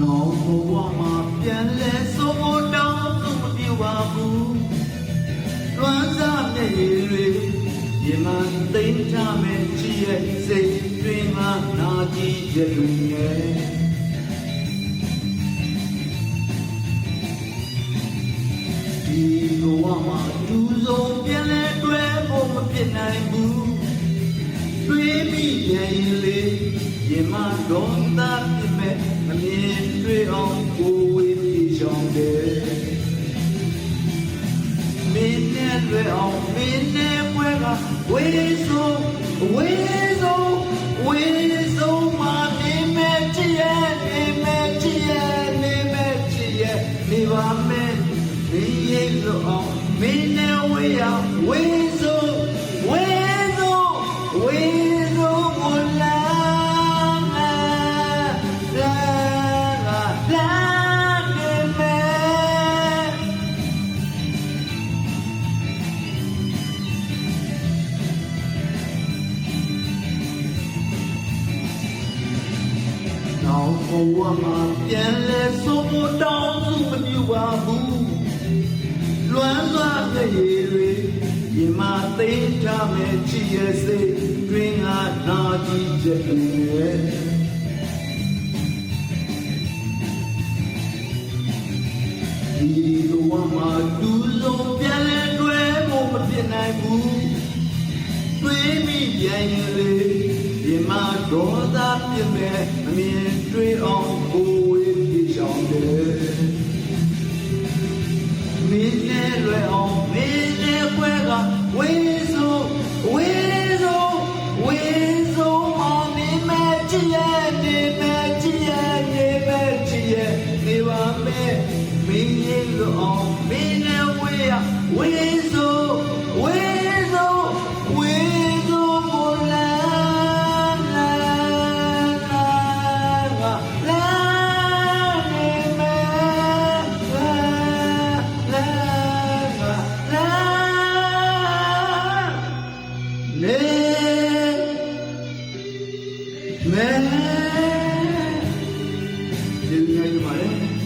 နောက်ဘဝမှာပြန်လဲဆိုဖို့တောင်းဆိုမပြပါဘူးလွမ်းစားမျက်ရည်တွေရေမှန်သိမ်းချမဲ့ချီရဲ့စိတ်တွင်မှနာကြည့်ရလူငယ်ဒီဘဝမှာဒူဆုံးပြန်လဲတွဲဖို့မဖြစ်နိုင်ဘူးတွေးမိရင်လေရင်မတော်သာပြမဲ့ အမြင်တွေ့အောင်ကိုဝေးပြေချောင်းတယ်မင်းနဲ့တွေ့အောင်မင်းနဲ့ပွဲကဝေးဆုံးဝေးဆုံးဝေးဆုံးမနေမဲ့ချစ်ရဲ့နေမဲ့ချစ်ရဲ့နေမဲ့ချစ်ရဲ့နေပါမဲ့မင်းရဲ့လို့အောင်မင်းနဲ့ဝေးရဝေးဆုံးဝေးဆုံးဝေသောမလာလာ ဘဝမှာပြန်လဲဆိုဖို့တောင်းစုမပြပါဘူးလွမ်းစွာပြည့်ရည်တွေဒီမှာသိချမဲ့ချစ်ရဲ့စိတ်တွင်ငါနာကြည့်ချက်တွေဒီလိုမှာဒူလုံးပြန်လဲတွဲဖို့မဖြစ်နိုင်ဘူးတွေးမိပြန်ရင်လေ ဒီမှာဒေါသပြည့်မဲ့အမြင်တွေးအောင်ကိုဝေးပြေချောင်းတယ်မင်းနဲ့လွယ်အောင်မင်းနဲ့ခွဲကဝေးစိုးဝေးစိုးဝေးစိုးမမင်းမဲ့ချစ်ရဲ့နေမဲ့ချစ်ရဲ့နေမဲ့ချစ်ရဲ့နေပါမဲ့မင်းရဲ့လို့အောင်မင်းနဲ့ဝေးရဝေးစိုးဝေး မေဒီနေ့ရပါတယ်